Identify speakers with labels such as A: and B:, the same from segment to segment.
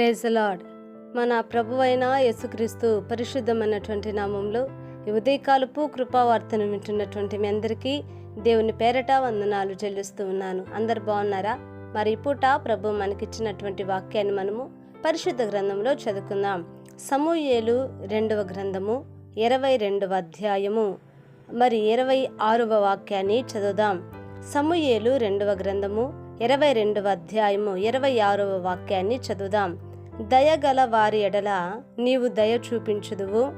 A: Praise lord మన ప్రభువైన యేసుక్రీస్తు పరిశుద్ధమైనటువంటి నామంలో ఉదయకాలపు కృపావార్తను వింటున్నటువంటి మీ అందరికీ దేవుని పేరట వందనాలు చెల్లిస్తూ ఉన్నాను. అందరు బాగున్నారా? మరి పూట ప్రభు మనకిచ్చినటువంటి వాక్యాన్ని మనము పరిశుద్ధ గ్రంథంలో చదువుకుందాం. సమూయేలు రెండవ గ్రంథము ఇరవై రెండవ అధ్యాయము. మరి ఇరవై ఆరవ వాక్యాన్ని చదువుదాం. సమూయేలు రెండవ గ్రంథము ఇరవై రెండవ అధ్యాయము ఇరవై ఆరవ వాక్యాన్ని చదువుదాం. దయగల వారి ఎడల నీవు దయ చూపించుదువు.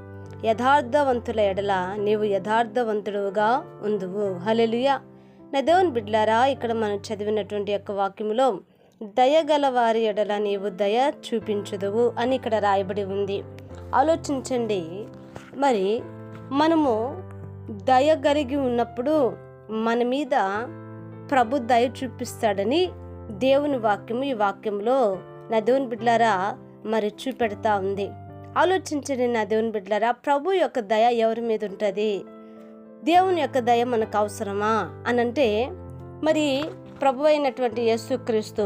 A: యథార్థవంతుల ఎడల నీవు యథార్థవంతుడుగా ఉందువు. హలెలుయ నదేవన్ బిడ్లారా ఇక్కడ మనం చదివినటువంటి యొక్క వాక్యములో దయగల వారి ఎడల నీవు దయ చూపించుదువు అని ఇక్కడ రాయబడి ఉంది. ఆలోచించండి. మరి మనము దయ కలిగి ఉన్నప్పుడు మన మీద ప్రభు దయ చూపిస్తాడని దేవుని వాక్యము ఈ వాక్యంలో నా దేవుని బిడ్డలారా మరి చూపెడతా ఉంది. ఆలోచించండి నా దేవుని బిడ్డలారా ప్రభు యొక్క దయ ఎవరి మీద ఉంటుంది? దేవుని యొక్క దయ మనకు అవసరమా? అని అంటే మరి ప్రభు అయినటువంటి యేసుక్రీస్తు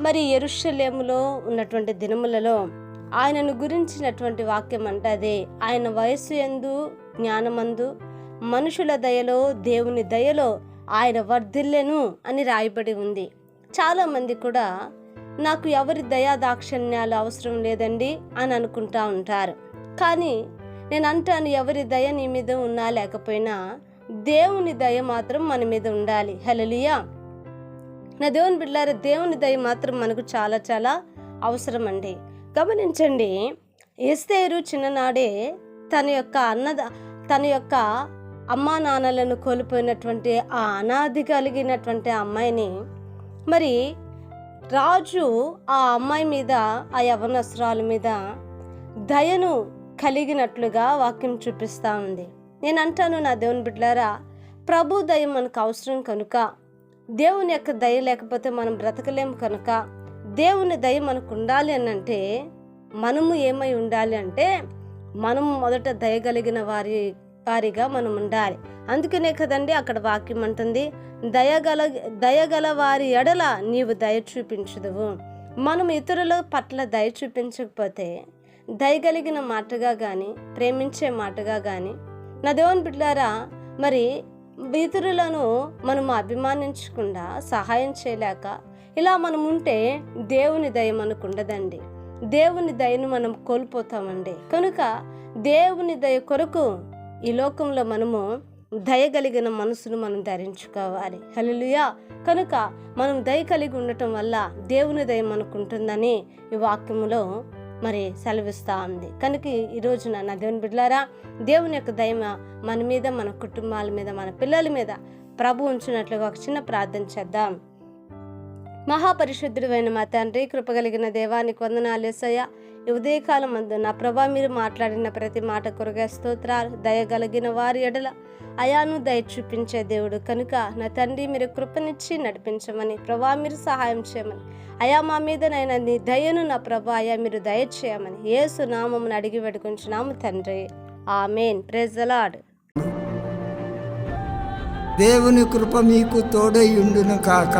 A: మరి ఎరుషలేములో ఉన్నటువంటి దినములలో ఆయనను గురించినటువంటి వాక్యం అంటే ఆయన వయస్సు ఎందు జ్ఞానమందు మనుషుల దయలో దేవుని దయలో ఆయన వర్ధిల్లెను అని రాయబడి ఉంది. చాలామంది కూడా నాకు ఎవరి దయా దాక్షిణ్యాలు అవసరం లేదండి అని అనుకుంటా ఉంటారు. కానీ నేను అంటాను ఎవరి దయ నీ మీద ఉన్నా లేకపోయినా దేవుని దయ మాత్రం మన మీద ఉండాలి. హలలియా నా దేవుని బిడ్డారా దేవుని దయ మాత్రం మనకు చాలా చాలా అవసరం అండి గమనించండి ఏస్తేరు చిన్ననాడే తన యొక్క అన్నద తన యొక్క అమ్మా నాన్నలను కోల్పోయినటువంటి ఆ అనాది కలిగినటువంటి ఆ అమ్మాయిని మరి రాజు ఆ అమ్మాయి మీద ఆ యవనస్రాల మీద దయను కలిగినట్లుగా వాక్యం చూపిస్తూ ఉంది. నేను అంటాను నా దేవుని బిడ్డలారా ప్రభు దయ మనకు అవసరం కనుక దేవుని యొక్క దయ లేకపోతే మనం బ్రతకలేము కనుక దేవుని దయ మనకు ఉండాలి అని అంటే మనము ఏమై ఉండాలి అంటే మనం మొదట దయ కలిగిన వారి వారిగా మనం ఉండాలి. అందుకనే కదండి అక్కడ వాక్యం అంటుంది దయగల దయగల వారి ఎడల నీవు దయ చూపించదువు. మనం ఇతరుల పట్ల దయ చూపించకపోతే దయగలిగిన మాటగా కానీ ప్రేమించే మాటగా కానీ నా దేవుని బిడ్డారా మరి ఇతరులను మనం అభిమానించకుండా సహాయం చేయలేక ఇలా మనం ఉంటే దేవుని దయ మనకు ఉండదండి. దేవుని దయను మనం కోల్పోతామండి. కనుక దేవుని దయ కొరకు ఈ లోకంలో మనము దయగలిగిన మనసును మనం ధరించుకోవాలి. హలలుయా కనుక మనం దయ కలిగి ఉండటం వల్ల దేవుని దయ మనకు ఉంటుందని ఈ వాక్యములో మరి సెలవిస్తూ ఉంది. కనుక ఈ రోజున నా దేవుని బిడ్డలారా దేవుని యొక్క దయ మన మీద మన కుటుంబాల మీద మన పిల్లల మీద ప్రభు ఉంచినట్లుగా ఒక చిన్న ప్రార్థన చేద్దాం. మహాపరిశుద్ధుడైన మా తండ్రి కృపగలిగిన దేవానికి వందనాలేసయ్య ఈ ఉదయకాలం మందు నా ప్రభా మీరు మాట్లాడిన ప్రతి మాట కొరగా స్తోత్రాలు దయగలిగిన వారి ఎడల అయాను దయ చూపించే దేవుడు. కనుక నా తండ్రి మీరు కృపనిచ్చి నడిపించమని ప్రభా మీరు సహాయం చేయమని. అయా మా మీద నైనా నీ దయను నా ప్రభా అయా మీరు దయచేయమని ఏసు నామమును అడిగి పెట్టుకుంటున్నాము తండ్రి. ఆమెన్. ప్రెజలాడ్
B: దేవుని కృప మీకు తోడై ఉండును కాక.